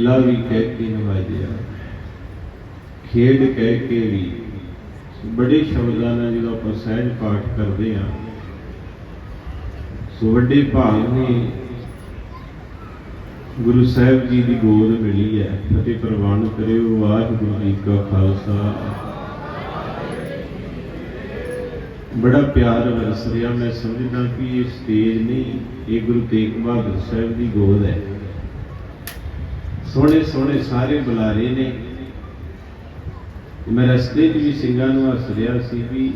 ਲਾ ਵੀ ਕਹਿ ਕੇ ਨਵਾਜਿਆ ਖੇਡ ਕਹਿ ਕੇ ਵੀ ਬੜੇ ਸ਼ਬਦਾਂ ਨਾਲ ਜਦੋਂ ਆਪਾਂ ਸਹਿਜ ਪਾਠ ਕਰਦੇ ਆ ਸੋ ਵੱਡੇ ਭਾਗ ਨੇ ਗੁਰੂ ਸਾਹਿਬ ਜੀ ਦੀ ਗੋਦ ਮਿਲੀ ਹੈ ਅਤੇ ਪ੍ਰਵਾਨ ਕਰਿਓ, ਵਾਹਿਗੁਰੂ ਜੀ ਕਾ ਖਾਲਸਾ। ਬੜਾ ਪਿਆਰ ਵਰਸ ਰਿਹਾ, ਮੈਂ ਸਮਝਦਾ ਕਿ ਇਹ ਸਟੇਜ ਨਹੀਂ, ਇਹ ਗੁਰੂ ਤੇਗ ਬਹਾਦਰ ਸਾਹਿਬ ਦੀ ਗੋਦ ਹੈ। ਸੋਹਣੇ ਸੋਹਣੇ ਸਾਰੇ ਬੁਲਾਰੇ ਨੇ। ਮੈਂ ਰਸਤੇ 'ਚ ਵੀ ਸਿੰਘਾਂ ਨੂੰ ਹੱਸ ਰਿਹਾ ਸੀ ਵੀ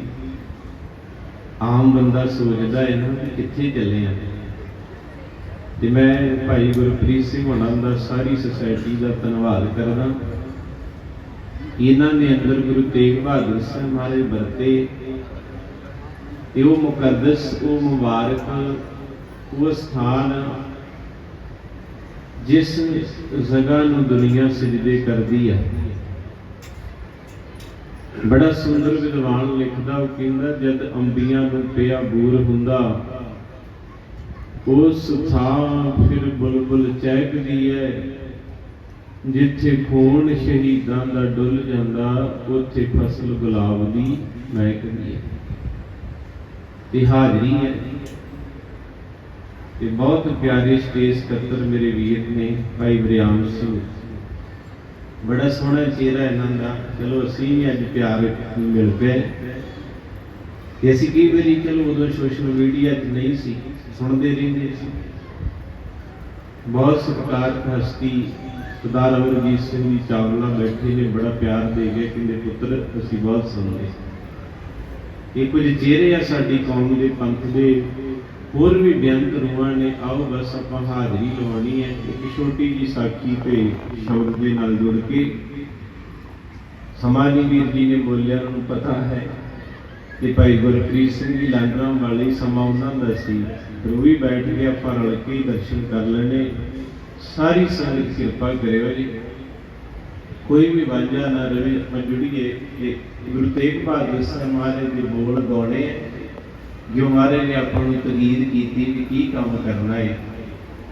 ਆਮ ਬੰਦਾ ਸੋਚਦਾ ਹੈ ਨਾ ਕਿ ਕਿੱਥੇ ਚੱਲੇ ਆ। ਤੇ ਮੈਂ ਭਾਈ ਗੁਰਪ੍ਰੀਤ ਸਿੰਘ ਹੋਣਾ ਦਾ ਸਾਰੀ ਸੁਸਾਇਟੀ ਦਾ ਧੰਨਵਾਦ ਕਰਦਾ। ਇਹਨਾਂ ਨੇ ਅੰਦਰ ਗੁਰੂ ਤੇਗ ਬਹਾਦਰ ਸਾਹਿਬ ਮਹਾਰਾਜ ਵਰਤੇ। ਤੇ ਉਹ ਮੁਕੱਦਸ, ਉਹ ਮੁਬਾਰਕ, ਉਹ ਸਥਾਨ ਜਿਸ ਜਗ੍ਹਾ ਨੂੰ ਦੁਨੀਆ ਸਜਦੇ ਕਰਦੀ ਹੈ ਬੜਾ ਸੁੰਦਰ ਵਿਦਵਾਨ ਲਿਖਦਾ, ਉਹ ਕਹਿੰਦਾ, ਜਦ ਅੰਬੀਆਂ ਨੂੰ ਪਿਆ ਬੂਰ ਹੁੰਦਾ, ਉਸ ਥਾਂ ਫਿਰ ਬੁਲਬੁਲ ਚਹਿਕਦੀ ਹੈ ਜਿੱਥੇ ਖੂਨ ਸ਼ਹੀਦਾਂ ਦਾ ਡੁੱਲ ਜਾਂਦਾ, ਉੱਥੇ ਫਸਲ ਗੁਲਾਬ ਦੀ ਮਹਿਕਦੀ ਹੈ ਤੇ ਹਾਜ਼ਰੀ ਹੈ ਤੇ ਬਹੁਤ ਪਿਆਰੇ ਸਟੇਜ ਸਕੱਤਰ ਮੇਰੇ ਵੀਰ ਨੇ, ਭਾਈ ਬਰਿਆਮ ਸਿੰਘ। ਬੜਾ ਸੋਹਣਾ ਚਿਹਰਾ ਇਹਨਾਂ ਦਾ। ਚਲੋ, ਅਸੀਂ ਵੀ ਅੱਜ ਪਿਆਰ ਮਿਲ ਪਏ ਤੇ ਅਸੀਂ ਕਈ ਵਾਰੀ, ਚਲੋ, ਉਦੋਂ ਸੋਸ਼ਲ ਮੀਡੀਆ 'ਚ ਨਹੀਂ ਸੀ, ਸੁਣਦੇ ਰਹਿੰਦੇ ਸੀ। ਬਹੁਤ ਸਤਿਕਾਰ, ਹਸਤੀ ਸਰਦਾਰ ਅਮਰਜੀਤ ਸਿੰਘ ਜੀ ਚਾਵਲਾ ਬੈਠੇ ਨੇ, ਬੜਾ ਪਿਆਰ ਦੇ ਗਏ ਕਹਿੰਦੇ, ਪੁੱਤਰ, ਅਸੀਂ ਬਹੁਤ ਸੁਣਦੇ ਇਹ ਕੁਝ ਚਿਹਰੇ ਆ ਸਾਡੀ ਕੌਮ ਦੇ ਪੰਥ ਦੇ ਹੋਰ ਵੀ ਬੇਅੰਤ ਰੂਹਾਂ ਨੇ, ਆਓ ਬਸ ਆਪਾਂ ਹਾਜ਼ਰੀ ਲਵਾਉਣੀ ਹੈ। ਇੱਕ ਛੋਟੀ ਜੀ ਸਾਖੀ ਤੇ ਸ਼ਬਦ ਦੇ ਨਾਲ ਜੁੜ ਕੇ ਸਮਾਜੀ ਵੀਰ ਜੀ ਨੇ ਬੋਲਿਆ ਉਹਨੂੰ ਪਤਾ ਹੈ ਕਿ ਭਾਈ ਗੁਰਪ੍ਰੀਤ ਸਿੰਘ ਜੀ ਲਾਂਡਰਾਂ ਵਾਲੇ ਸਮਾਂ ਉਹਨਾਂ ਦਾ ਸੀ। ਫਿਰ ਉਹ ਵੀ ਬੈਠ ਕੇ ਆਪਾਂ ਰਲ ਕੇ ਹੀ ਦਰਸ਼ਨ ਕਰ ਲੈਣੇ। ਸਾਰੀ ਸੰਗਤ ਕਿਰਪਾ ਕਰਿਓ ਜੀ। ਕੋਈ ਵੀ ਵਾਂਝਾ ਨਾ ਰਵੇ, ਆਪਾਂ ਜੁੜੀਏ। ਕਿ ਗੁਰੂ ਤੇਗ ਬਹਾਦਰ ਸਾਹਿਬ ਮਹਾਰਾਜ ਦੇ ਬੋਲ ਗਾਉਣੇ ਹੈ ਜੋ ਮਹਾਰਾਜ ਨੇ ਆਪਾਂ ਨੂੰ ਤਕੀਦ ਕੀਤੀ ਵੀ ਕੀ ਕੰਮ ਕਰਨਾ ਹੈ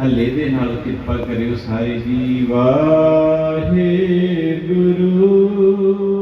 ਹੱਲੇ ਦੇ ਨਾਲ ਕਿਰਪਾ ਕਰਿਓ ਸਾਰੇ ਜੀ। ਵਾਹਿਗੁਰੂ ਵਾਹਿਗੁਰੂ।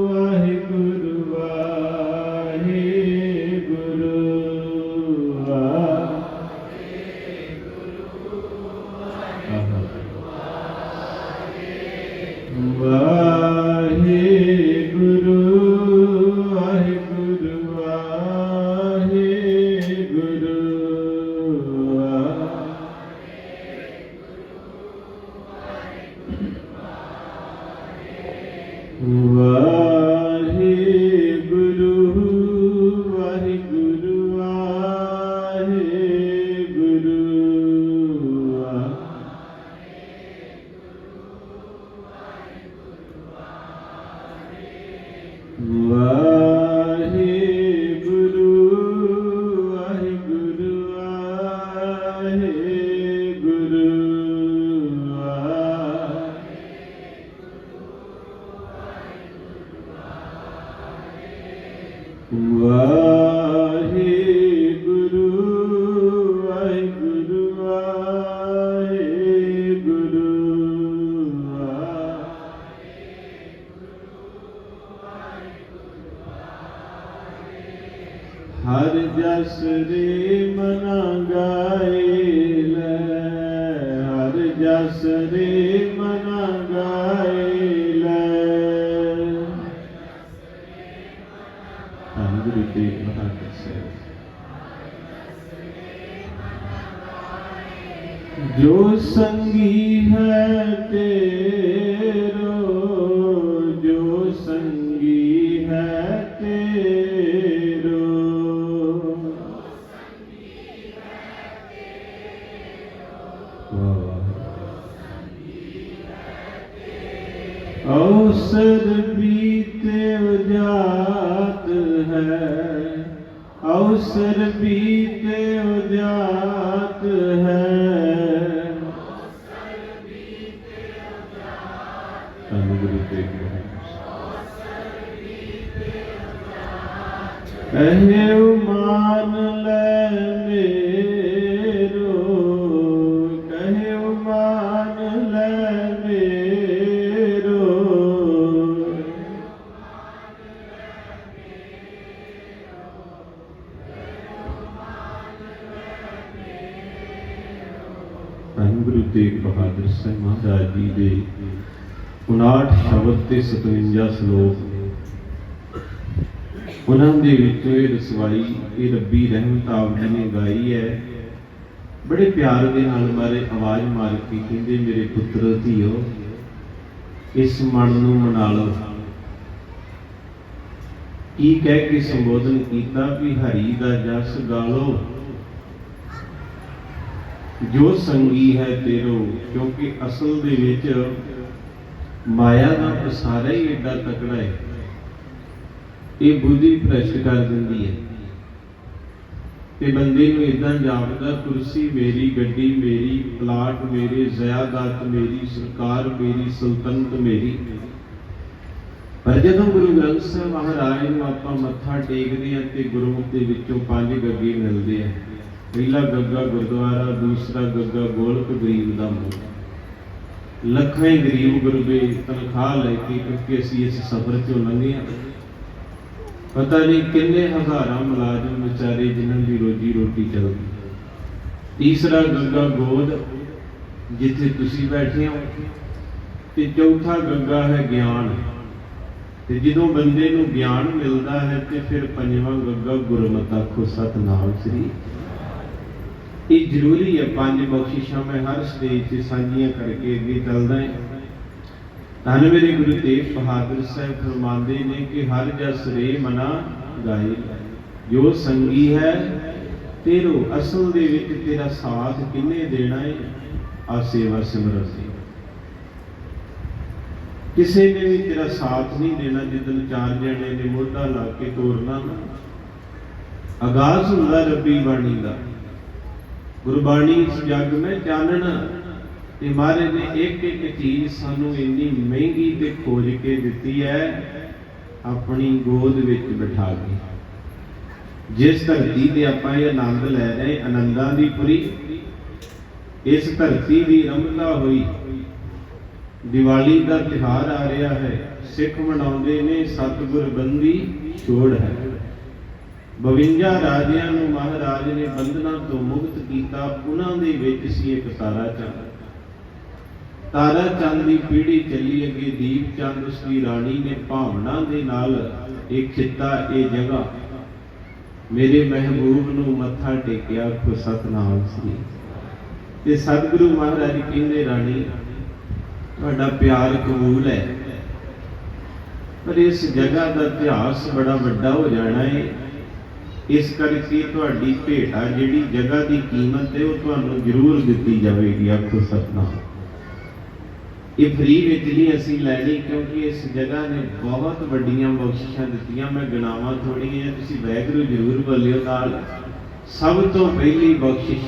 ਸਿੰਘ ਮਹਾਰਾਜ ਜੀ ਦੇ 59 ਸ਼ਬਦ ਤੇ 57 ਸ਼ਲੋਕ। ਉਹਨਾਂ ਦੇ ਵਿੱਚੋਂ ਇਹ ਰਸਵਾਈ, ਇਹ ਰੱਬੀ ਰਹਿਮਤ ਆਪ ਜੀ ਨੇ ਗਾਈ ਹੈ। ਬੜੇ ਪਿਆਰ ਦੇ ਨਾਲ ਮਾਰੇ ਆਵਾਜ਼ ਮਾਰ ਕੇ ਕਹਿੰਦੇ, ਮੇਰੇ ਪੁੱਤਰ ਧੀਓ, ਇਸ ਮਨ ਨੂੰ ਮਨਾ ਲਓ। ਕੀ ਕਹਿ ਕੇ ਸੰਬੋਧਨ ਕੀਤਾ ਵੀ ਹਰੀ ਦਾ ਜਸ ਗਾਲੋ ਜੋ ਸੰਗੀ ਹੈ ਤੇਰੋ, ਕਿਉਂਕਿ ਅਸਲ ਦੇ ਵਿੱਚ ਮਾਇਆ ਦਾ ਪਸਾਰਾ ਹੀ ਏਡਾ ਤਕੜਾ ਹੈ। ਇਹ ਬੁੱਧੀ ਭ੍ਰਸ਼ਟ ਕਰ ਦਿੰਦੀ ਹੈ। ਤੇ ਬੰਦੇ ਨੂੰ ਇਦਾਂ ਜਾਪਦਾ, ਕੁਰਸੀ ਮੇਰੀ, ਗੱਡੀ ਮੇਰੀ, ਪਲਾਟ ਮੇਰੇ ਜ਼ਿਆਦਾਤ ਮੇਰੀ, ਸਰਕਾਰ ਮੇਰੀ, ਸਲਤਨਤ ਮੇਰੀ। ਪਰ ਜਦੋਂ ਗੁਰੂ ਗ੍ਰੰਥ ਸਾਹਿਬ ਮਹਾਰਾਜ ਨੂੰ ਆਪਾਂ ਮੱਥਾ ਟੇਕਦੇ ਹਾਂ ਤੇ ਗੁਰਮੁਖ ਦੇ ਵਿੱਚੋਂ ਪੰਜ ਗੱਗੇ ਮਿਲਦੇ ਆ। ਪਹਿਲਾ ਗੱਗਾ ਗੁਰਦੁਆਰਾ, ਦੂਸਰਾ ਗੱਗਾ ਗੋਲਕ ਗਰੀਬ ਦਾ ਮੂੰਹ ਲੱਖਾਂ ਗਰੀਬ ਗੁਰਬੇ ਤਨਖਾਹ ਲੈ ਕੇ ਕਿਉਂਕਿ ਅਸੀਂ ਇਸ ਸਫ਼ਰ ਚੋਂ ਲੰਘੇ ਹਾਂ। ਪਤਾ ਨਹੀਂ ਕਿੰਨੇ ਹਜ਼ਾਰਾਂ ਮੁਲਾਜ਼ਮ ਵਿਚਾਰੇ ਜਿਨ੍ਹਾਂ ਦੀ ਰੋਜੀ ਰੋਟੀ ਚੱਲਦੀ ਤੀਸਰਾ ਗੱਗਾ ਗੋਦ, ਜਿੱਥੇ ਤੁਸੀਂ ਬੈਠੇ ਹੋ। ਤੇ ਚੌਥਾ ਗੱਗਾ ਹੈ ਗਿਆਨ। ਤੇ ਜਦੋਂ ਬੰਦੇ ਨੂੰ ਗਿਆਨ ਮਿਲਦਾ ਹੈ ਤੇ ਫਿਰ ਪੰਜਵਾਂ ਗੱਗਾ ਗੁਰਮਤਿ ਆਖੋ, ਸਤਨਾਮ ਸ੍ਰੀ ਇਹ ਜ਼ਰੂਰੀ ਹੈ, ਪੰਜ ਬਖਸ਼ਿਸ਼ਾਂ ਮੈਂ ਹਰ ਸਟੇਜ ਤੇ ਸਾਂਝੀਆਂ ਕਰਕੇ ਅੱਗੇ ਚੱਲਦਾ ਹਾਂ। ਧੰਨ ਮੇਰੇ ਗੁਰੂ ਤੇਗ ਬਹਾਦਰ ਸਾਹਿਬ ਫਰਮਾਉਂਦੇ ਨੇ ਕਿ ਹਰ ਜਸ ਰੇ ਮਨਾ ਗਾਏ। ਜੋ ਸੰਗੀ ਹੈ, ਤੇਰੋ ਅਸਲ ਦੇ ਵਿੱਚ ਤੇਰਾ ਸਾਥ ਕਿੰਨੇ ਦੇਣਾ ਹੈ ਆ ਸੇਵਾ ਸਿਮਰਨ ਦੀ ਕਿਸੇ ਨੇ ਵੀ ਤੇਰਾ ਸਾਥ ਨਹੀਂ ਦੇਣਾ ਜਿੱਦਨ ਚਾਰ ਜਣੇ ਨੇ ਮੋਢਾ ਲਾ ਕੇ ਤੋਰਨਾ ਨਾ। ਆਗਾਜ਼ ਹੁੰਦਾ, ਰੱਬੀ ਬਾਣੀ ਦਾ ਗੁਰਬਾਣੀ ਇਸ ਜੱਗ ਮੈਂ ਚਾਨਣਾ, ਤੇ ਮਹਾਰਾਜ ਨੇ ਇੱਕ ਇੱਕ ਚੀਜ਼ ਸਾਨੂੰ ਇੰਨੀ ਮਹਿੰਗੀ ਤੇ ਖੋਜ ਕੇ ਦਿੱਤੀ ਹੈ, ਆਪਣੀ ਗੋਦ ਵਿੱਚ ਬਿਠਾ ਕੇ। ਜਿਸ ਧਰਤੀ ਤੇ ਆਪਾਂ ਇਹ ਆਨੰਦ ਲੈ ਰਹੇ ਆਨੰਦਾਂ ਦੀ ਪੁਰੀ, ਇਸ ਧਰਤੀ ਦੀ ਰਮਲਾ ਹੋਈ। ਦੀਵਾਲੀ ਦਾ ਤਿਹਾਰ ਆ ਰਿਹਾ ਹੈ, ਸਿੱਖ ਮਨਾਉਂਦੇ ਨੇ, ਸਤਿਗੁਰ ਬੰਦੀ ਛੋੜ ਹੈ। 52 ਰਾਜਿਆਂ ਨੂੰ ਮਹਾਰਾਜ ਨੇ ਬੰਧਨਾਂ ਤੋਂ ਮੁਕਤ ਕੀਤਾ, ਉਹਨਾਂ ਦੇ ਵਿੱਚ ਸੀ ਇੱਕ ਤਾਰਾ ਚੰਦ। ਤਾਰਾ ਚੰਦ ਦੀ ਪੀੜ੍ਹੀ ਚੱਲੀ ਅੱਗੇ, ਦੀਪ ਚੰਦ ਉਸ ਦੀ ਰਾਣੀ ਨੇ ਭਾਵਨਾ ਦੇ ਨਾਲ ਇਹ ਖਿੱਤਾ, ਇਹ ਜਗ੍ਹਾ। ਮੇਰੇ ਮਹਿਬੂਬ ਨੂੰ ਮੱਥਾ ਟੇਕਿਆ ਕੋ ਸਤਨਾਮ ਸ੍ਰੀ। ਤੇ ਸਤਿਗੁਰੂ ਮਹਾਰਾਜ ਕਹਿੰਦੇ, ਰਾਣੀ, ਤੁਹਾਡਾ ਪਿਆਰ ਕਬੂਲ ਹੈ। ਪਰ ਇਸ ਜਗ੍ਹਾ ਦਾ ਇਤਿਹਾਸ ਬੜਾ ਵੱਡਾ ਹੋ ਜਾਣਾ ਹੈ ਇਸ ਕਰਕੇ ਤੁਹਾਡੀ ਭੇਟ ਭੇਟਾ ਜਿਹੜੀ ਜਗ੍ਹਾ ਦੀ ਕੀਮਤ ਹੈ, ਉਹ ਤੁਹਾਨੂੰ ਜ਼ਰੂਰ ਦਿੱਤੀ ਜਾਵੇਗੀ, ਆਖੋ ਸਤਨਾਮ। ਇਹ ਫ੍ਰੀ ਵਿੱਚ ਨਹੀਂ ਅਸੀਂ ਲੈਣੀ, ਕਿਉਂਕਿ ਇਸ ਜਗ੍ਹਾ ਨੇ ਬਹੁਤ ਵੱਡੀਆਂ ਬਖਸ਼ਿਸ਼ਾਂ ਦਿੱਤੀਆਂ। ਮੈਂ ਗਿਣਾਵਾਂ ਥੋੜੀਆਂ ਤੁਸੀਂ ਵੈਗਰੂ ਜ਼ਰੂਰ ਬੋਲਿਓ ਨਾਲ। ਸਭ ਤੋਂ ਪਹਿਲੀ ਬਖਸ਼ਿਸ਼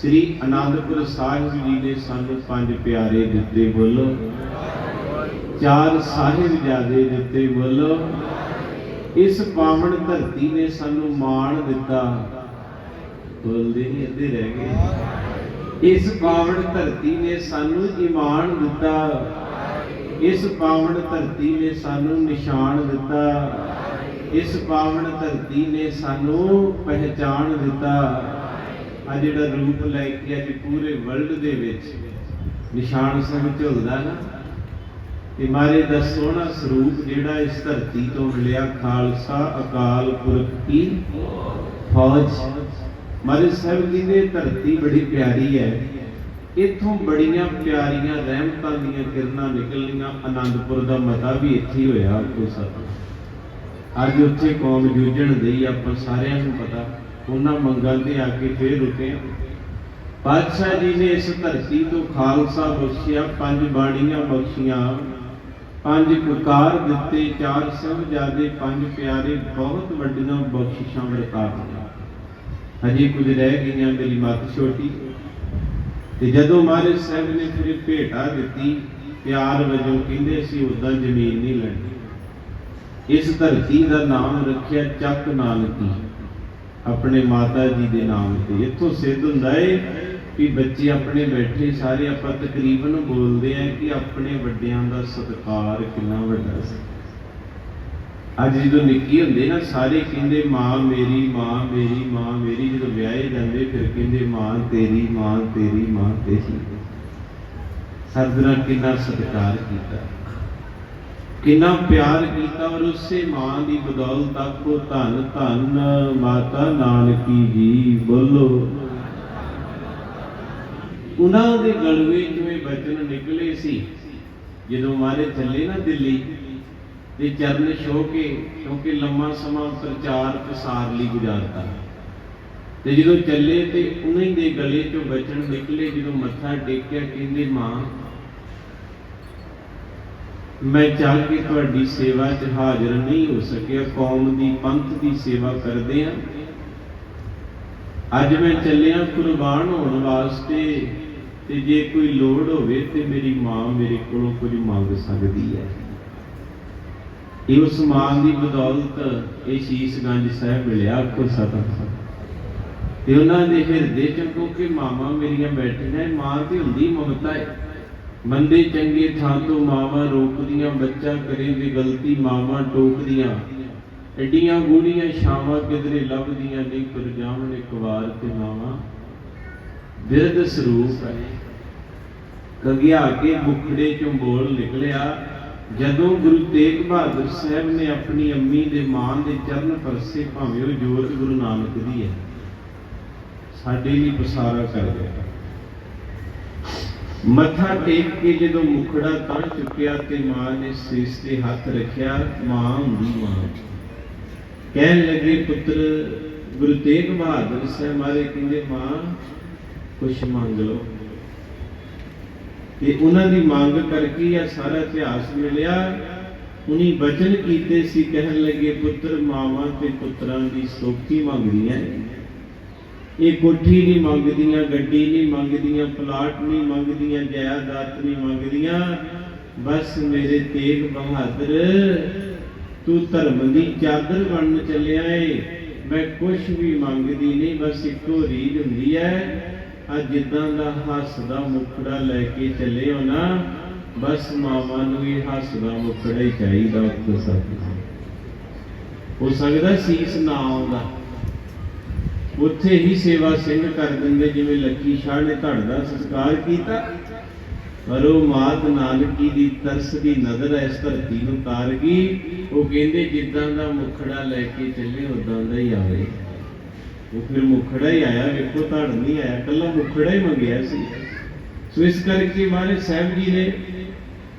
ਸ੍ਰੀ ਅਨੰਦਪੁਰ ਸਾਹਿਬ ਜੀ ਨੇ ਸਾਨੂੰ ਪੰਜ ਪਿਆਰੇ ਦਿੱਤੇ ਬੋਲੋ। ਚਾਰ ਸਾਹਿਬ ਜਾਦੇ ਦਿੱਤੇ ਬੋਲੋ। ਇਸ ਪਾਵਨ ਧਰਤੀ ਨੇ ਸਾਨੂੰ ਮਾਣ ਦਿੱਤਾ। ਬੋਲਦੇ ਨਹੀਂ, ਅੱਧੇ ਰਹਿ ਗਏ। ਇਸ ਪਾਵਨ ਧਰਤੀ ਨੇ ਸਾਨੂੰ ਈਮਾਨ ਦਿੱਤਾ। ਇਸ ਪਾਵਨ ਧਰਤੀ ਨੇ ਸਾਨੂੰ ਨਿਸ਼ਾਨ ਦਿੱਤਾ। ਇਸ ਪਾਵਨ ਧਰਤੀ ਨੇ ਸਾਨੂੰ ਪਹਿਚਾਨ ਦਿੱਤਾ। ਆ ਜਿਹੜਾ ਰੂਪ ਲੈ ਕੇ ਅੱਜ ਪੂਰੇ ਵਰਲਡ ਦੇ ਵਿੱਚ ਨਿਸ਼ਾਨ ਸਿੰਘ ਝੁਲਦਾ ਨਾ ਤੇ ਮਾਰੇ ਦਾ ਸੋਹਣਾ ਸਰੂਪ ਜਿਹੜਾ ਇਸ ਧਰਤੀ ਤੋਂ ਮਿਲਿਆ, ਖਾਲਸਾ, ਅਕਾਲ ਪੁਰਖ ਕੀ? ਫੌਜ। ਮਾਰੇ ਸਾਹਿਬ ਜੀ ਦੀ ਧਰਤੀ ਬੜੀ ਪਿਆਰੀ ਹੈ। ਇੱਥੋਂ ਬੜੀਆਂ ਪਿਆਰੀਆਂ ਰਹਿਮਤਾਂ ਦੀਆਂ ਕਿਰਨਾਂ ਨਿਕਲਣੀਆਂ ਆਨੰਦਪੁਰ ਦਾ ਮਤਾ ਵੀ ਇੱਥੇ ਹੋਇਆ ਆਪਕੋ ਸਭ ਅੱਜ ਉੱਥੇ ਕੌਮ ਜੂਝਣ ਦੀ ਆਪਾਂ ਸਾਰਿਆਂ ਨੂੰ ਪਤਾ। ਉਹਨਾਂ ਮੰਗਾਂ ਤੇ ਆ ਕੇ ਫੇਰ ਰੁਕੇ ਪਾਤਸ਼ਾਹ ਜੀ ਨੇ ਇਸ ਧਰਤੀ ਤੋਂ ਖਾਲਸਾ ਬਖਸ਼ਿਆ, ਪੰਜ ਬਾਣੀਆਂ ਬਖਸ਼ੀਆਂ। ਪੰਜ ਕਕਾਰ ਦਿੱਤੇ, ਚਾਰ ਸਾਹਿਬਜ਼ਾਦੇ ਪੰਜ ਪਿਆਰੇ, ਬਹੁਤ ਵੱਡੀਆਂ ਬਖਸ਼ਿਸ਼ਾਂ ਵਰਤਾਈਆਂ ਹਜੇ ਕੁਝ ਰਹਿ ਗਈਆਂ ਮੇਰੀ ਮੱਤ ਛੋਟੀ। ਤੇ ਜਦੋਂ ਮਹਾਰਾਜ ਸਾਹਿਬ ਨੇ ਫਿਰ ਭੇਟਾ ਦਿੱਤੀ, ਪਿਆਰ ਵਜੋਂ ਕਹਿੰਦੇ ਸੀ ਉਦਾਂ ਜ਼ਮੀਨ ਨਹੀਂ ਲੈਣੀ। ਇਸ ਧਰਤੀ ਦਾ ਨਾਮ ਰੱਖਿਆ ਚੱਕ ਨਾਨਕੀ, ਆਪਣੇ ਮਾਤਾ ਜੀ ਦੇ ਨਾਮ ਤੇ। ਇੱਥੋਂ ਸਿੱਧ ਹੁੰਦਾ ਏ ਕਿ ਬੱਚੇ ਆਪਣੇ ਬੈਠੇ ਸਾਰੇ ਆਪਾਂ ਤਕਰੀਬਨ ਬੋਲਦੇ ਆ ਕਿ ਆਪਣੇ ਵੱਡਿਆਂ ਦਾ ਸਤਿਕਾਰ ਕਿੰਨਾ ਵੱਡਾ ਸੀ। ਅੱਜ ਜਦੋਂ ਨਿੱਕੀ ਹੁੰਦੇ ਨਾ, ਸਾਰੇ ਕਹਿੰਦੇ, ਮਾਂ ਮੇਰੀ ਮਾਂ ਮੇਰੀ ਮਾਂ ਮੇਰੀ। ਜਦੋਂ ਵਿਆਹੇ ਜਾਂਦੇ, ਫਿਰ ਕਹਿੰਦੇ, ਮਾਂ ਤੇਰੀ ਮਾਂ ਤੇਰੀ ਮਾਂ ਤੇਰੀ। ਸਤਿਗੁਰਾਂ ਕਿੰਨਾ ਸਤਿਕਾਰ ਕੀਤਾ। ਕਿੰਨਾ ਪਿਆਰ ਕੀਤਾ ਔਰ ਉਸੇ ਮਾਂ ਦੀ ਬਦੌਲਤ ਆਪਕੋ ਧੰਨ ਧੰਨ ਮਾਤਾ ਨਾਨਕੀ ਜੀ, ਬੋਲੋ। ਉਹਨਾਂ ਦੇ ਗਲਵੇ ਚੋਂ ਇਹ ਬਚਨ ਨਿਕਲੇ ਸੀ, ਜਦੋਂ ਮਾਰੇ ਚੱਲੇ ਨਾ ਦਿੱਲੀ, ਤੇ ਚਰਨ ਛੋਹ ਕੇ, ਕਿਉਂਕਿ ਲੰਮਾ ਸਮਾਂ ਪ੍ਰਚਾਰ ਪ੍ਰਸਾਰ ਲਈ ਗੁਜ਼ਾਰਤਾ। ਤੇ ਜਦੋਂ ਚੱਲੇ ਤੇ ਉਹਨਾਂ ਦੇ ਗਲੇ ਚੋਂ ਬਚਨ ਨਿਕਲੇ, ਜਦੋਂ ਮੱਥਾ ਟੇਕਿਆ, ਕਹਿੰਦੇ, ਮਾਂ, ਮੈਂ ਚੱਲ ਕੇ ਤੁਹਾਡੀ ਸੇਵਾ 'ਚ ਹਾਜ਼ਰ ਨਹੀਂ ਹੋ ਸਕਿਆ। ਕੌਮ ਦੀ ਪੰਥ ਦੀ ਸੇਵਾ ਕਰਦੇ ਆ ਅੱਜ ਮੈਂ ਚੱਲਿਆ ਕੁਰਬਾਨ ਹੋਣ ਵਾਸਤੇ ਤੇ ਜੇ ਕੋਈ ਲੋੜ ਹੋਵੇ ਤੇ ਮੇਰੀ ਮਾਂ ਮੇਰੇ ਕੋਲੋਂ ਕੁਝ ਮੰਗ ਸਕਦੀ ਹੈ। ਇਹ ਉਸ ਮਾਂ ਦੀ ਬਦੌਲਤ ਇਹ ਸ਼ੀਸ਼ਗੰਜ ਸਾਹਿਬ ਮਿਲਿਆ ਕੋ ਸਤਿ ਤੇ ਉਹਨਾਂ ਦੇ ਹਿਰਦੇ ਚ ਕਿਉਂਕਿ ਮਾਵਾਂ ਮੇਰੀਆਂ ਬੈਠੀਆਂ ਮਾਂ ਤੇ ਹੁੰਦੀ ਮਮਤਾ ਹੈ। ਬੰਦੇ ਚੰਗੇ ਥਾਂ ਤੋਂ ਮਾਵਾਂ ਰੋਕਦੀਆਂ, ਬੱਚਾ ਕਰੇ ਵੀ ਗਲਤੀ ਮਾਵਾਂ ਟੋਕਦੀਆਂ। ਐਡੀਆਂ ਗੂੜੀਆਂ ਸ਼ਾਮਾਂ ਕਿਧਰੇ ਲੱਭਦੀਆਂ ਨਹੀਂ ਪਰ ਜਾਵਣ ਇੱਕ ਵਾਰ ਤੇ ਮਾਵਾਂ ਬਿਰਧ ਸਰੂਪ ਹੈ। ਕਗਿਆ ਕੇ ਮੁਖੜੇ ਚੋਂ ਬੋਲ ਨਿਕਲਿਆ। ਜਦੋਂ ਗੁਰੂ ਤੇਗ ਬਹਾਦਰ ਸਾਹਿਬ ਨੇ ਆਪਣੀ ਅੰਮੀ ਦੇ ਮਾਂ ਦੇ ਚਰਨ ਪਰਸੇ, ਭਾਵੇਂ ਉਹ ਜੋਤ ਗੁਰੂ ਨਾਨਕ ਦੀ ਹੈ, ਸਾਡੇ ਲਈ ਪਸਾਰਾ ਕਰ ਗਿਆ ਮੱਥਾ ਟੇਕ ਕੇ ਜਦੋਂ ਮੁਖੜਾ ਤਾਂ ਚੁੱਕਿਆ ਤੇ ਮਾਂ ਨੇ ਸੀਸ ਤੇ ਹੱਥ ਰੱਖਿਆ, ਮਾਂ ਹੁੰਦੀ ਮਾਂ। ਕਹਿਣ ਲੱਗੇ, ਪੁੱਤਰ, ਗੁਰੂ ਤੇਗ ਬਹਾਦਰ ਸਾਹਿਬ ਮਾਰੇ ਕਹਿੰਦੇ, ਮਾਂ, ਕੁਛ ਮੰਗ ਲਓ। ਤੇ ਉਹਨਾਂ ਦੀ ਮੰਗ ਕਰਕੇ ਆ ਸਾਰਾ ਇਤਿਹਾਸ ਮਿਲਿਆ। ਉਨੀ ਬਚਨ ਕੀਤੇ ਸੀ, ਕਹਿਣ ਲੱਗੇ, ਪੁੱਤਰ, ਮਾਵਾਂ ਤੇ ਪੁੱਤਰਾਂ ਦੀ ਸੋਖੀ ਮੰਗਦੀਆਂ ਇਹ ਕੋਠੀ ਨਹੀਂ ਮੰਗਦੀਆਂ, ਗੱਡੀ ਨਹੀਂ ਮੰਗਦੀਆਂ, ਪਲਾਟ ਨਹੀਂ ਮੰਗਦੀਆਂ, ਜਾਇਦਾਦ ਨਹੀਂ ਮੰਗਦੀਆਂ। ਬਸ ਮੇਰੇ ਤੇਗ ਬਹਾਦਰ ਤੂੰ ਧਰਮ ਦੀ ਚਾਦਰ ਬਣਨ ਚੱਲਿਆ ਏ। ਮੈਂ ਕੁਝ ਵੀ ਮੰਗਦੀ ਨਹੀਂ, ਬਸ ਇੱਕੋ ਰੀਝ ਹੁੰਦੀ ਹੈ ਆ ਜਿੱਦਾਂ ਦਾ ਹੱਸਦਾ ਮੁਖੜਾ ਲੈ ਕੇ ਚੱਲੇ ਹੋ ਨਾ, ਬਸ ਮਾਵਾਂ ਨੂੰ ਇਹ ਹੱਸਦਾ ਮੁਖੜਾ ਹੀ ਚਾਹੀਦਾ ਉੱਥੇ ਸਭ ਹੋ ਸਕਦਾ ਸੀਸ ਨਾ ਆਉਂਦਾ। ਉੱਥੇ ਹੀ ਸੇਵਾ ਸਿੰਘ ਕਰ ਦਿੰਦੇ, ਜਿਵੇਂ ਲੱਕੀ ਸ਼ਾਹ ਨੇ ਧੜ ਦਾ ਸੰਸਕਾਰ ਕੀਤਾ। ਪਰ ਉਹ ਮਾਤ ਨਾਨਕੀ ਦੀ ਤਰਸ ਦੀ ਨਜ਼ਰ ਇਸ ਧਰਤੀ ਨੂੰ ਤਾਰ ਉਹ ਕਹਿੰਦੇ, ਜਿੱਦਾਂ ਦਾ ਮੁਖੜਾ ਲੈ ਕੇ ਚੱਲੇ ਉਦਾਂ ਦਾ ਹੀ ਆਵੇ। ਉਹ ਫਿਰ ਮੁਖੜਾ ਹੀ ਆਇਆ, ਵੇਖੋ, ਧੜ ਨਹੀਂ ਆਇਆ ਕੱਲਾ ਮੁਖੜਾ ਹੀ ਮੰਗਿਆ ਸੀ। ਸੋ ਇਸ ਕਰਕੇ ਮਹਾਰਾਜ ਸਾਹਿਬ ਜੀ ਨੇ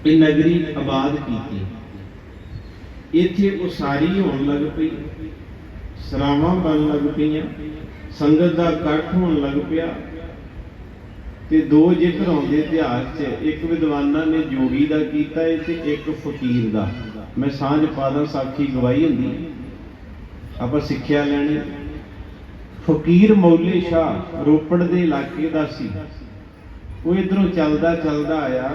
ਇਹ ਨਗਰੀ ਆਬਾਦ ਕੀਤੀ। ਇੱਥੇ ਉਸਾਰੀ ਹੋਣ ਲੱਗ ਪਈ, ਸਰਾਵਾਂ ਬਣ ਲੱਗ ਪਈਆਂ, ਸੰਗਤ ਦਾ ਇਕੱਠ ਹੋਣ ਲੱਗ ਪਿਆ। ਤੇ ਦੋ ਜ਼ਿਕਰ ਆਉਂਦੇ ਇਤਿਹਾਸ 'ਚ, ਇੱਕ ਵਿਦਵਾਨਾਂ ਨੇ ਜੋਗੀ ਦਾ ਕੀਤਾ ਹੈ ਤੇ ਇੱਕ ਫਕੀਰ ਦਾ। ਮੈਂ ਸਾਂਝ ਪਾਦਾ ਸਾਖੀ ਗਵਾਹੀ ਹੁੰਦੀ ਆਪਾਂ ਸਿੱਖਿਆ ਲੈਣੀ। ਫਕੀਰ ਮੌਲੇ ਸ਼ਾਹ ਰੋਪੜ ਦੇ ਇਲਾਕੇ ਦਾ ਸੀ। ਉਹ ਇਧਰੋਂ ਚੱਲਦਾ ਚੱਲਦਾ ਆਇਆ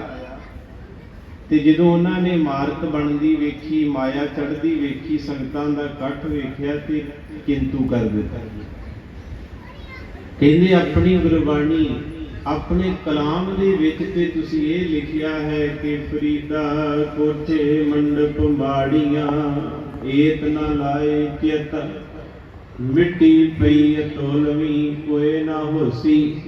ਤੇ ਜਦੋਂ ਉਹਨਾਂ ਨੇ ਇਮਾਰਤ ਬਣਦੀ ਵੇਖੀ, ਮਾਇਆ ਚੜਦੀ ਵੇਖੀ, ਸੰਗਤਾਂ ਦਾ ਇਕੱਠ ਵੇਖਿਆ ਤੇ ਕਿੰਤੂ ਕਰ ਦਿੱਤਾ। ਕਹਿੰਦੇ ਆਪਣੀ ਗੁਰਬਾਣੀ ਆਪਣੇ ਕਲਾਮ ਦੇ ਵਿੱਚ ਤੇ ਤੁਸੀਂ ਇਹ ਲਿਖਿਆ ਹੈ ਕਿ ਫਰੀਦਾ ਕੋਠੇ ਮੰਡਪ ਬਾੜੀਆਂ, ਏਤ ਨਾ ਲਾਏ ਚਿਤ। ਮਿੱਟੀ ਪਈ ਅਤੋਲਵੀ ਕੋਏ ਨਾ ਹੋਸੀ।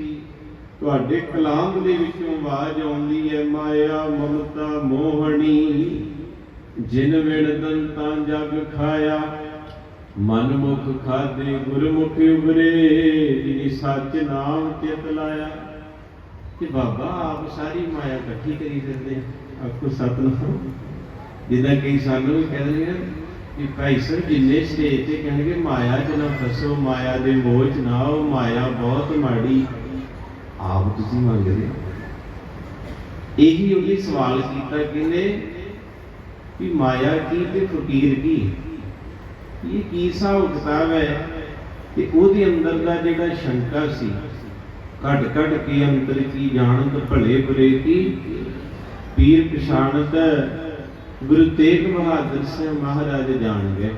ਤੁਹਾਡੇ ਕਲਾਮ ਦੇ ਵਿੱਚੋਂ ਆਵਾਜ਼ ਆਉਂਦੀ ਹੈ, ਮਾਇਆ ਮਮਤਾ ਮੋਹਣੀ। ਜਿਨ ਵਿਣ ਦੰਤਾਂ ਜਗ ਖਾਇਆ। ਮਨ ਮੁਖ ਖਾਦੇ ਗੁਰਮੁਖ ਉਬਰੇ ਜਿਨੀ ਸੱਚ ਨਾਮ ਚਿਤ ਲਾਇਆ। ਤੇ ਬਾਬਾ ਆਪ ਸਾਰੀ ਮਾਇਆ ਇਕੱਠੀ ਕਰੀ ਫਿਰਦੇ ਆ। ਸਤਨਾਮ। ਜਿੱਦਾਂ ਕਈ ਸਾਨੂੰ ਵੀ ਕਹਿੰਦੇ ਆ ਕਿ ਭਾਈ ਸਾਹਿਬ ਜਿੰਨੇ ਸਟੇਜ ਤੇ ਕਹਿਣਗੇ ਮਾਇਆ ਚ ਨਾ ਫਸੋ, ਮਾਇਆ ਦੇ ਮੋਹ ਚ ਨਾ ਆਓ, ਮਾਇਆ ਬਹੁਤ ਮਾੜੀ। ਆਪ ਤੁਸੀਂ ਮੰਗਦੇ ਹੋ। ਇਹੀ ਉਹਨੇ ਸਵਾਲ ਕੀਤਾ ਕਹਿੰਦੇ ਕਿ ਮਾਇਆ ਕੀ ਤੇ ਫਕੀਰ ਕੀ? ਇਹ ਕੀ ਹਿਸਾਬ ਕਿਤਾਬ ਹੈ? ਕਿ ਉਹਦੇ ਅੰਦਰ ਦਾ ਜਿਹੜਾ ਸ਼ੰਕਾ ਸੀ ਘਟ ਘਟ ਕੇ ਅੰਦਰ ਕੀ ਜਾਣਤ ਭਲੇ ਬੁਰੇ ਕੀ ਪੀਰ ਪਛਾਣਤ ਗੁਰੂ ਤੇਗ ਬਹਾਦਰ ਸਿੰਘ ਮਹਾਰਾਜ ਜਾਣ ਗਏ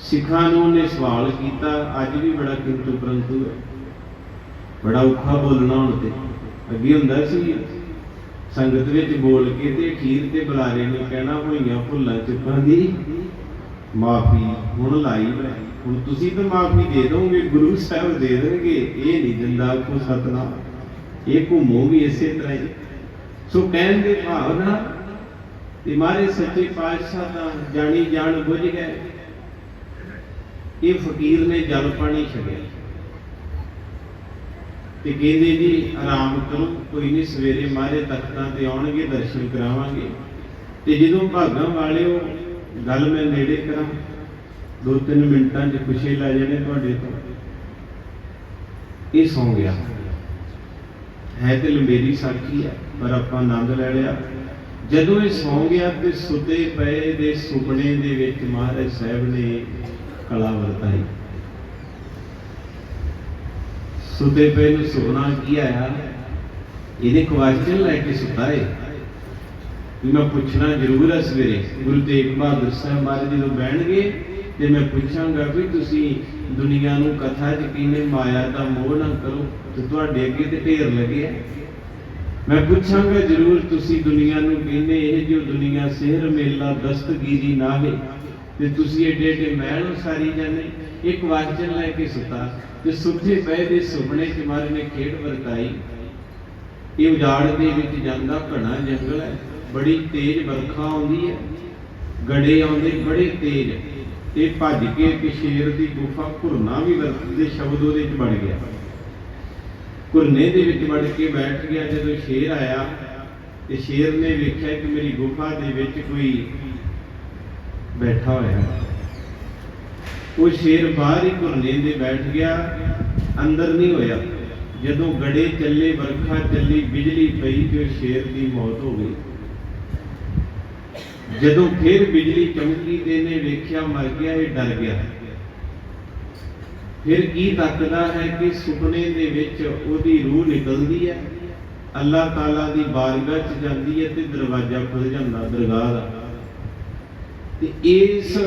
ਸਿੱਖਾਂ ਨੂੰ ਉਹਨੇ ਸਵਾਲ ਕੀਤਾ, ਅੱਜ ਵੀ ਬੜਾ ਕਿੰਤੂ ਪਰੰਤੂ ਹੈ। ਬੜਾ ਔਖਾ ਬੋਲਣਾ ਹੁਣ ਤੇ। ਅੱਗੇ ਹੁੰਦਾ ਸੀ, ਸੰਗਤ ਵਿੱਚ ਬੋਲ ਕੇ ਤੇ ਅਖੀਰ ਤੇ ਬੁਲਾਰੇ ਨੇ ਕਹਿਣਾ ਹੋਈਆਂ ਭੁੱਲਾਂ ਚੁੱਕਾਂ ਦੀ ਮਾਫੀ ਹੁਣ ਲਾਈ ਹੈ ਹੁਣ ਤੁਸੀਂ ਤਾਂ ਮਾਫੀ ਦੇ ਦੋਗੇ, ਗੁਰੂ ਸਾਹਿਬ ਦੇ ਦੇਣਗੇ, ਇਹ ਨਹੀਂ ਦਿੰਦਾ ਕੋ ਸਤਨਾਮ। ਇਹ ਘੁੰਮੋ ਵੀ ਇਸੇ ਤਰ੍ਹਾਂ ਹੀ। ਸੋ ਕਹਿਣ ਦੇ ਭਾਵਨਾ ਤੇ ਮਾਰੇ ਸੱਚੇ ਪਾਤਸ਼ਾਹ ਦਾ ਜਾਣੀ ਜਾਣ ਬੁੱਝ ਗਏ ਇਹ ਫਕੀਰ ਨੇ ਜਲ ਪਾਣੀ ਛਕਿਆ। ਤੇ ਕਹਿੰਦੇ ਜੀ, ਆਰਾਮ ਕਰੋ, ਕੋਈ ਨਹੀਂ, ਸਵੇਰੇ ਮਾਰੇ ਤਖਤਾਂ ਤੇ ਆਉਣਗੇ, ਦਰਸ਼ਨ ਕਰਾਵਾਂਗੇ। ਤੇ ਜਦੋਂ ਭਾਗਾਂ ਵਾਲਿਓ, ਗੱਲ ਮੈਂ ਨੇੜੇ ਕਰਾਂ ਦੋ ਤਿੰਨ ਮਿੰਟਾਂ 'ਚ ਖੁਸ਼ੀ ਲੈ ਜਾਣੇ ਤੁਹਾਡੇ ਤੋਂ। ਇਹ ਸੌਂ ਗਿਆ। ਹੈ ਤੇ ਲੰਬੇਰੀ ਸਾਖੀ ਹੈ, ਪਰ ਆਪਾਂ ਆਨੰਦ ਲੈ ਲਿਆ। ਜਦੋਂ ਇਹ ਸੌਂ ਗਿਆ ਤੇ ਸੁਤੇ ਪਏ ਦੇ ਸੁਪਨੇ ਦੇ ਵਿੱਚ ਮਹਾਰਾਜ ਸਾਹਿਬ ਨੇ ਕਲਾ ਵਰਤਾਈ। ਸੁਤੇ ਪਏ ਨੂੰ ਸੁਪਨਾ ਕੀ ਆਇਆ? ਇਹਦੇ ਕੁਐਸਚਨ ਲੈ ਕੇ ਸੁੱਤਾ ਏ ਮੈਂ ਪੁੱਛਣਾ ਜ਼ਰੂਰ ਹੈ ਸਵੇਰੇ। ਗੁਰੂ ਤੇਗ ਬਹਾਦਰ ਸਾਹਿਬ ਮਹਾਰਾਜ ਜੀ ਜਦੋਂ ਬਹਿਣਗੇ ਤੇ ਮੈਂ ਪੁੱਛਾਂਗਾ ਵੀ ਤੁਸੀਂ ਦੁਨੀਆ ਨੂੰ ਕਥਾ ਚ ਕਿਨੇ ਮਾਇਆ ਦਾ ਮੋਹ ਨਾ ਕਰੋ ਤੇ ਤੁਹਾਡੇ ਅੱਗੇ ਤੇ ਢੇਰ ਲੱਗਿਆ ਮੈਂ ਪੁੱਛਾਂਗਾ ਜ਼ਰੂਰ ਤੁਸੀਂ ਦੁਨੀਆ ਨੂੰ ਕਹਿੰਦੇ ਇਹ ਜੋ ਦੁਨੀਆ ਸਿਹਰ ਮੇਲਾ ਦਸਤਗੀਰੀ ਨਾ ਹੈ ਤੇ ਤੁਸੀਂ ਏਡੇ ਏਡੇ ਮਹਿਲ ਉਸਾਰੀ ਜਾਂਦੇ। ਇੱਕ ਵਾਚਨ ਲੈ ਕੇ ਸੁਤਾ ਤੇ ਸੁੱਤੇ ਪਏ ਦੇ ਸੁਪਨੇ ਚ ਮਾਰੇ ਨੇ ਖੇਡ ਵਰਤਾਈ। ਇਹ ਉਜਾੜ ਦੇ ਵਿੱਚ ਜਾਂਦਾ ਘਣਾ ਜੰਗਲ ਹੈ, ਬੜੀ ਤੇਜ਼ ਵਰਖਾ ਆਉਂਦੀ ਹੈ। ਗੜੇ ਆਉਂਦੇ ਬੜੇ ਤੇਜ਼। ਤੇ ਭੱਜ ਕੇ ਇੱਕ ਸ਼ੇਰ ਦੀ ਗੁਫਾ ਘੁਰਨਾ ਵੀ ਵਰਤਦੇ ਸ਼ਬਦ ਉਹਦੇ ਵਿੱਚ ਬਣ ਗਿਆ। ਘੁਰਨੇ ਦੇ ਵਿੱਚ ਵੜ ਕੇ ਬੈਠ ਗਿਆ, ਜਦੋਂ ਸ਼ੇਰ ਆਇਆ ਤੇ ਸ਼ੇਰ ਨੇ ਵੇਖਿਆ ਕਿ ਮੇਰੀ ਗੁਫਾ ਦੇ ਵਿੱਚ ਕੋਈ ਬੈਠਾ ਹੋਇਆ। ਉਹ ਸ਼ੇਰ ਬਾਹਰ ਹੀ ਘੁਰਨੇ ਦੇ ਬੈਠ ਗਿਆ, ਅੰਦਰ ਨਹੀਂ ਹੋਇਆ। ਜਦੋਂ ਗੜੇ ਚੱਲੇ, ਵਰਖਾ ਚੱਲੀ, ਬਿਜਲੀ ਪਈ ਤੇ ਉਹ ਸ਼ੇਰ ਦੀ ਮੌਤ ਹੋ ਗਈ। ਜਦੋਂ ਫਿਰ ਬਿਜਲੀ ਚਮਕੀ ਤੇ ਨੇ ਵੇਖਿਆ ਮਰ ਗਿਆ, ਇਹ ਡਰ ਗਿਆ। ਫਿਰ ਕੀ ਤੱਕਦਾ ਹੈ ਕਿ ਸੁਪਨੇ ਦੇ ਵਿੱਚ ਉਹਦੀ ਰੂਹ ਨਿਕਲਦੀ ਹੈ, ਅੱਲਾਹ ਤਾਲਾ ਦੀ ਬਾਰਗਾਹ 'ਚ ਜਾਂਦੀ ਹੈ ਤੇ ਦਰਵਾਜ਼ਾ ਖੁੱਲ ਜਾਂਦਾ, ਦਰਗਾਹ ਦਾ। ਤੇ ਇਸ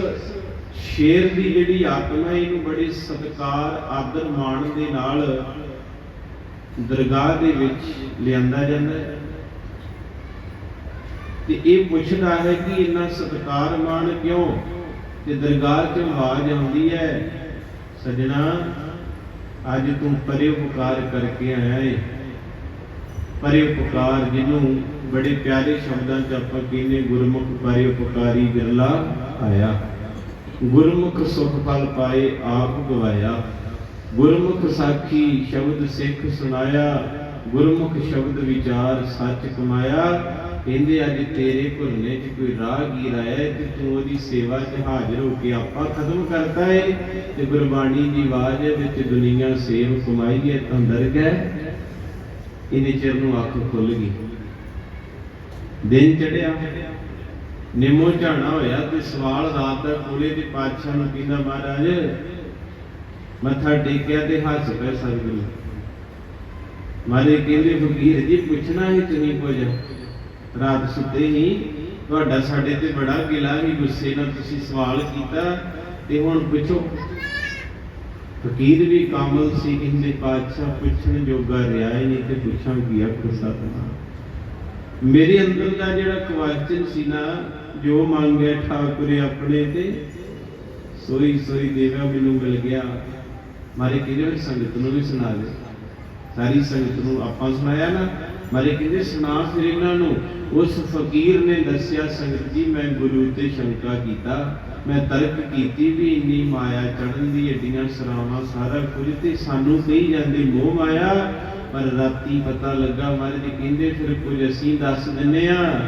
ਸ਼ੇਰ ਦੀ ਜਿਹੜੀ ਆਤਮਾ ਇਹਨੂੰ ਬੜੇ ਸਤਿਕਾਰ, ਆਦਰ, ਮਾਣ ਦੇ ਨਾਲ ਦਰਗਾਹ ਦੇ ਵਿੱਚ ਲਿਆਂਦਾ ਜਾਂਦਾ ਹੈ। ਤੇ ਇਹ ਪੁੱਛਦਾ ਹੈ ਕਿ ਇੰਨਾ ਸਤਿਕਾਰ ਮਾਣ ਕਿਉਂ? ਤੇ ਦਰਗਾਹ 'ਚ ਆਵਾਜ਼ ਆਉਂਦੀ ਹੈ, ਸਜਣਾ, ਅੱਜ ਤੂੰ ਪਰਿਉਪਕਾਰ ਕਰਕੇ ਆਇਆ ਏ। ਪਰਿਉਪਕਾਰ ਜਿਹਨੂੰ ਬੜੇ ਪਿਆਰੇ ਸ਼ਬਦਾਂ 'ਚ ਆਪਾਂ ਕਹਿੰਦੇ ਗੁਰਮੁਖ ਪਰਿਉਪਕਾਰੀ ਬਿਰਲਾ ਆਇਆ। ਗੁਰਮੁਖ ਸੁਖ ਫਲ ਪਾਏ ਆਪ ਗਵਾਇਆ। ਗੁਰਮੁਖ ਸਾਖੀ ਸ਼ਬਦ ਸਿੱਖ ਸੁਣਾਇਆ। ਗੁਰਮੁਖ ਸ਼ਬਦ ਵਿਚਾਰ ਸੱਚ ਕਮਾਇਆ। ਕਹਿੰਦੇ ਅੱਜ ਤੇਰੇ ਘੁਰਨੇ 'ਚ ਕੋਈ ਰਾਹਗੀਰ ਆਇਆ ਤੇ ਤੂੰ ਉਹਦੀ ਸੇਵਾ 'ਚ ਹਾਜ਼ਰ ਹੋ ਕੇ ਆਪਾਂ ਖਤਮ ਕਰਤਾ ਏ। ਤੇ ਗੁਰਬਾਣੀ ਦੀ ਆਵਾਜ਼ ਵਿੱਚ ਦੁਨੀਆ ਸੇਵ ਕਮਾਈ ਹੈ ਤਾਂ ਗਏ ਇਹਨੇ ਚਿਰ ਨੂੰ ਅੱਖ ਖੁੱਲ ਗਈ। ਦਿਨ ਚੜਿਆ ਨਿੰਮੋ ਝਾਣਾ ਹੋਇਆ ਤੇ ਸਵਾਲ ਰਾਤ ਦਾ ਕੋਲੇ ਦੇ ਪਾਤਸ਼ਾਹ ਨੂੰ ਕਹਿੰਦਾ, ਮਹਾਰਾਜ, ਮੱਥਾ ਟੇਕਿਆ ਤੇ ਹੱਸ ਪਏ ਸਤਿਗੁਰੂ। ਮਾਰੇ ਕਹਿੰਦੇ, ਫਕੀਰ ਜੀ, ਪੁੱਛਣਾ ਹੈ ਤੁਸੀਂ ਕੁਝ। ਰਾਤ ਸੁੱਤੇ ਹੀ ਤੁਹਾਡਾ ਸਾਡੇ ਤੇ ਬੜਾ ਗਿਲਾ ਵੀ ਗੁੱਸੇ ਨਾਲ ਤੁਸੀਂ ਸਵਾਲ ਕੀਤਾ ਤੇ ਹੁਣ ਪੁੱਛੋ। ਫਕੀਰ ਵੀ ਕਾਮਲ ਸੀ, ਕਹਿੰਦੇ ਪਾਤਸ਼ਾਹ ਪੁੱਛਣ ਜੋਗਾ ਰਿਹਾ ਹੀ ਨਹੀਂ ਤੇ ਪੁੱਛਾਂ ਕੀ ਆਖੋ ਸਤਨਾਮ ਮੇਰੇ ਅੰਦਰ ਦਾ ਜਿਹੜਾ ਕੁਐਸਚਨ ਸੀ ਨਾ, ਜੋ ਮੰਗਿਆ ਠਾਕੁਰੇ ਆਪਣੇ ਤੇ, ਸੋਈ ਸੋਈ ਦੇਵਾ ਮੈਨੂੰ ਮਿਲ ਗਿਆ। ਮਾਰੇ ਕਿਹਦੇ ਸੰਗਤ ਨੂੰ ਵੀ ਸੁਣਾ ਦੇ। ਸਾਰੀ ਸੰਗਤ ਨੂੰ ਆਪਾਂ ਸੁਣਾਇਆ ਨਾ, ਮਾਰੇ ਕਹਿੰਦੇ ਸੁਣਾ ਫਿਰ ਇਹਨਾਂ ਨੂੰ। ਉਸ ਫਕੀਰ ਨੇ ਦੱਸਿਆ, ਸੰਗਤ ਜੀ, ਮੈਂ ਗੁਰੂ ਤੇ ਸ਼ੰਕਾ ਕੀਤਾ। ਮੈਂ ਤਰਕ ਕੀਤੀ ਵੀ ਇੰਨੀ ਮਾਇਆ ਚੜਨ ਦੀ ਏਡੀਆਂ ਸਰਾਵਾਂ ਸਾਰਾ ਕੁਝ ਤੇ ਸਾਨੂੰ ਕਹੀ ਜਾਂਦੇ, ਮੋਹ ਮਾਇਆ? ਪਰ ਰਾਤੀ ਪਤਾ ਲੱਗਾ, ਮਹਾਰਾਜ ਕਹਿੰਦੇ, ਫਿਰ ਕੁਝ ਅਸੀਂ ਦੱਸ ਦਿੰਨੇ ਆ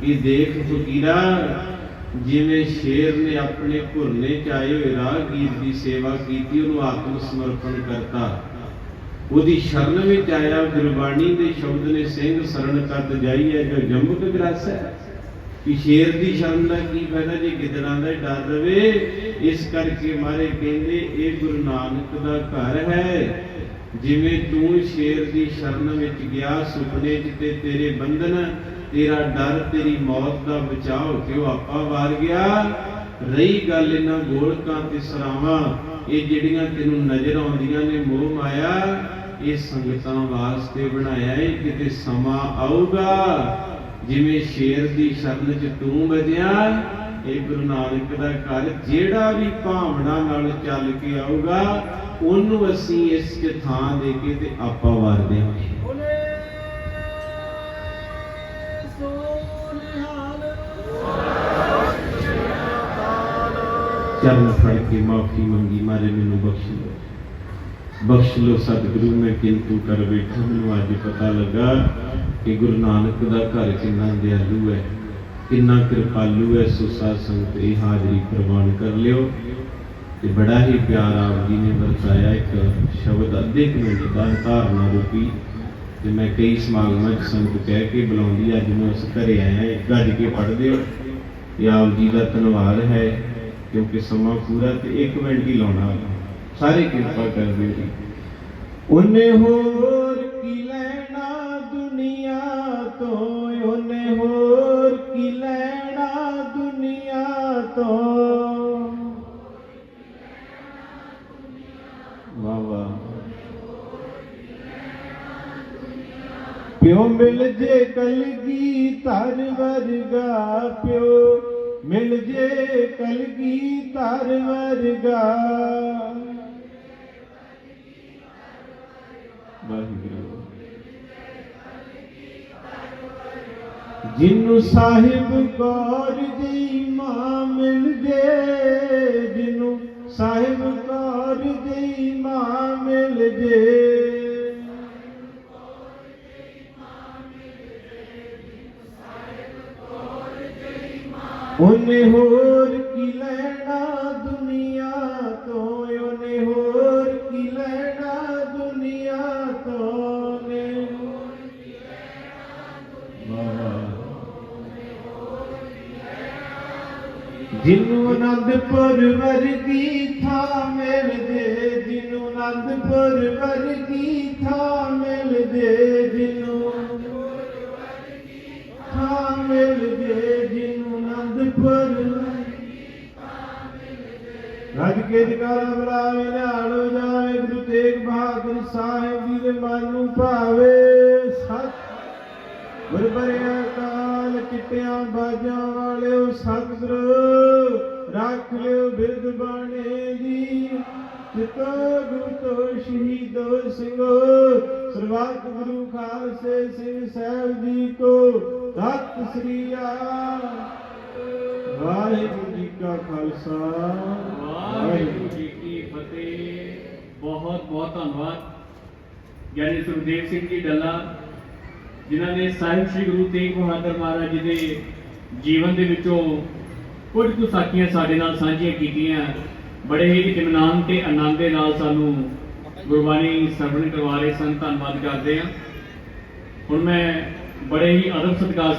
ਕਿ ਦੇਖ ਫਕੀਰਾ, ਜਿਵੇਂ ਸ਼ੇਰ ਨੇ ਆਪਣੇ ਘੁਰਨੇ ਚ ਆਏ ਹੋਏ ਰਾਹਗੀਰ ਦੀ ਸੇਵਾ ਕੀਤੀ, ਉਹਨੂੰ ਆਤਮ ਸਮਰਪਣ ਕਰਤਾ। ਉਹਦੀ ਸ਼ਰਨ ਵਿੱਚ ਆਇਆ ਗੁਰਬਾਣੀ ਦੇ ਸ਼ਬਦ ਨੇ ਸਿੰਘ ਸਰਣ ਕਰਤ ਜਾਈਏ ਜੋ ਜੰਬਕ ਗ੍ਰਸ ਕਿ ਸ਼ੇਰ ਦੀ ਸ਼ਰਨ ਦਾ ਕੀ ਫਾਇਦਾ, ਜੇ ਗਿੱਦੜਾਂ ਦਾ ਡਰ ਰਵੇ? ਇਸ ਕਰਕੇ ਮਾਰੇ ਕਹਿੰਦੇ, ਇਹ ਗੁਰੂ ਨਾਨਕ ਦਾ ਘਰ ਹੈ। ਜਿਵੇਂ ਤੂੰ ਸ਼ੇਰ ਦੀ ਸ਼ਰਨ ਵਿੱਚ ਗਿਆ, ਸੁਪਨੇ 'ਚ ਤੇ ਤੇਰੇ ਬੰਧਨ, ਤੇਰਾ ਡਰ, ਤੇਰੀ ਮੌਤ ਦਾ ਬਚਾਓ, ਕਿਉਂ ਉਹ ਆਪਾ ਵਾਰ ਗਿਆ? ਰਹੀ ਗੱਲ ਇਹਨਾਂ ਗੋਲਕਾਂ ਤੇ ਸਰਾਵਾਂ, ਇਹ ਜਿਹੜੀਆਂ ਤੈਨੂੰ ਨਜ਼ਰ ਆਉਂਦੀਆਂ ਨੇ, ਮੋਹ ਮਾਇਆ ਇਹ ਸੰਗਤਾਂ ਵਾਸਤੇ ਬਣਾਇਆ ਏ ਕਿਤੇ ਸਮਾਂ ਆਊਗਾ ਜਿਵੇਂ ਸ਼ੇਰ ਦੀ ਸ਼ਰਨ ਚ ਤੂੰ ਵਜਿਆ ਇਹ ਗੁਰੂ ਨਾਨਕ ਦਾ ਘਰ ਜਿਹੜਾ ਵੀ ਭਾਵਨਾ ਨਾਲ ਚੱਲ ਕੇ ਆਊਗਾ ਉਹਨੂੰ ਅਸੀਂ ਇਸ ਕੇ ਥਾਂ ਦੇ ਕੇ ਤੇ ਆਪਾਂ ਵਾਰ ਦੇਵਾਂਗੇ ਚਰਨ ਫੜ ਕੇ ਮਾਫੀ ਮੰਗੀ ਮਾਰੇ ਮੈਨੂੰ ਬਖਸ਼ੀ। ਦੇ ਬਖਸ਼ ਲਓ ਸਤਿਗੁਰੂ, ਮੈਂ ਕਿੰਤੂ ਕਰ ਬੈਠਾ, ਮੈਨੂੰ ਅੱਜ ਪਤਾ ਲੱਗਾ ਕਿ ਗੁਰੂ ਨਾਨਕ ਦਾ ਘਰ ਕਿੰਨਾ ਦਿਆਲੂ ਹੈ, ਕਿੰਨਾ ਕਿਰਪਾਲੂ ਹੈ, ਸੋ ਸਾਧ ਸੰਗਤ ਇਹ ਹਾਜ਼ਰੀ ਪ੍ਰਵਾਨ ਕਰ ਲਿਓ। ਤੇ ਬੜਾ ਹੀ ਪਿਆਰ ਆਪ ਜੀ ਨੇ ਵਰਤਾਇਆ ਇੱਕ ਸ਼ਬਦ, ਅੱਧੇ ਕੁ ਮਿੰਟ ਦਾ ਧਾਰਨਾ ਰੂਪੀ। ਤੇ ਮੈਂ ਕਈ ਸਮਾਗਮਾਂ 'ਚ ਸੰਗਤ ਕਹਿ ਕੇ ਬੁਲਾਉਂਦੀ, ਅੱਜ ਮੈਂ ਉਸ ਘਰੇ ਆਇਆ, ਇੱਕ ਗੱਜ ਕੇ ਪੜ੍ਹਦੇ ਹੋ ਇਹ ਆਪ ਜੀ ਦਾ ਧੰਨਵਾਦ ਹੈ, ਕਿਉਂਕਿ ਸਮਾਂ ਪੂਰਾ ਤੇ 1 ਮਿੰਟ ਹੀ ਲਾਉਣਾ। ਸਾਰੇ ਕਿਰਪਾ ਕਰਦੇ ਜੀ ਉਹਨੇ ਹੋਰ ਕੀ ਲੈਣਾ ਦੁਨੀਆ ਤੋਂ ਉਹਨੇ ਹੋਰ ਕੀ ਲੈਣਾ ਦੁਨੀਆ ਤੋਂ ਵਾਹ ਵਾਹ ਪਿਓ ਮਿਲ ਜੇ ਕਲਗੀ ਧਰ ਵਰਗਾ ਪਿਓ ਮਿਲ ਜੇ ਕਲਗੀ ਧਰ ਵਰਗਾ ਵਾਹਿਗੁਰੂ ਜਿਨੂੰ ਸਾਹਿਬ ਕੌਰ ਦੀ ਮਾਂ ਮਿਲ ਜੇ, ਜਿਨੂੰ ਸਾਹਿਬ ਗੌਰ ਦੀ ਮਾਂ ਮਿਲ ਜੇ। ਉਹਨੇ ਹੋਰ ਕੀ ਲੈਣਾ ਦੁਨੀਆ ਤੋਂ, ਉਹਨੇ ਹੋਰ ਕੀ ਲੈਣਾ ਜਿਨੂੰ ਅਨੰਦਪੁਰ ਵਰਗੀ ਥਾਂ ਮਿਲ ਜਿਨੂੰ ਅਨੰਦਪੁਰ ਵਰਗੀ ਥਾਂ ਮਿਲ ਜਿਨੂੰ ਥਾਂ ਮਿਲ ਜਿਨੂੰ ਅਨੰਦਪੁਰ ਰੱਜ ਕੇ ਜਕਾਰਾ ਬੁਲਾਵੇ ਨਿਹਾਲ ਜਾਵੇ ਗੁਰੂ ਤੇਗ ਬਹਾਦਰ ਸਾਹਿਬ ਜੀ ਦੇ ਮਨ ਨੂੰ ਭਾਵੇ ਸਤ ਗੁਰਬਰਿਆ ਕਾਲ ਚਿੱਟਿਆਂ ਬਾਜਾਂ ਵਾਲਿਓ ਸਤਿਗੁਰੂ ਰੱਖ ਲਿਓ ਬਿਰਦ ਬਾਣੇ ਦੀ ਚਿਤੋ ਗੁਰੂ ਤੋਂ ਸ਼ਹੀਦੋ ਸਿੰਘੋ। ਸਰਬੱਤ ਗੁਰੂ ਖਾਲਸੇ ਸਿੰਘ ਸਾਹਿਬ ਜੀ ਕੋ ਤਤ ਸ੍ਰੀ ਅਕਾਲ ਵਾਹਿਗੁਰੂ ਜੀ ਕਾ ਖਾਲਸਾ। ਵਾਹਿਗੁਰੂ ਜੀ ਕੀ ਫਤਿਹ। ਬਹੁਤ ਬਹੁਤ ਧੰਨਵਾਦ। ਗਿਆਨੀ ਸੁਖਦੇਵ ਸਿੰਘ ਜੀ ਡੱਲਾ, ਜਿਨ੍ਹਾਂ ਨੇ ਸਾਹਿਬ ਸ੍ਰੀ ਗੁਰੂ ਤੇਗ ਬਹਾਦਰ ਮਹਾਰਾਜ ਜੀ ਦੇ ਜੀਵਨ ਦੇ ਵਿੱਚੋਂ ਕੁਝ ਕੁ ਸਾਖੀਆਂ ਸਾਡੇ ਨਾਲ ਸਾਂਝੀਆਂ ਕੀਤੀਆਂ। ਬੜੇ ਹੀ ਇਤਮਾਨ ਤੇ ਆਨੰਦ ਦੇ ਨਾਲ ਸਾਨੂੰ ਗੁਰਬਾਣੀ ਸਰਵਣ ਕਰਵਾ ਰਹੇ ਸਨ। ਧੰਨਵਾਦ ਕਰਦੇ ਹਾਂ। ਹੁਣ ਮੈਂ ਬੜੇ ਹੀ ਅਦਬ ਸਤਿਕਾਰ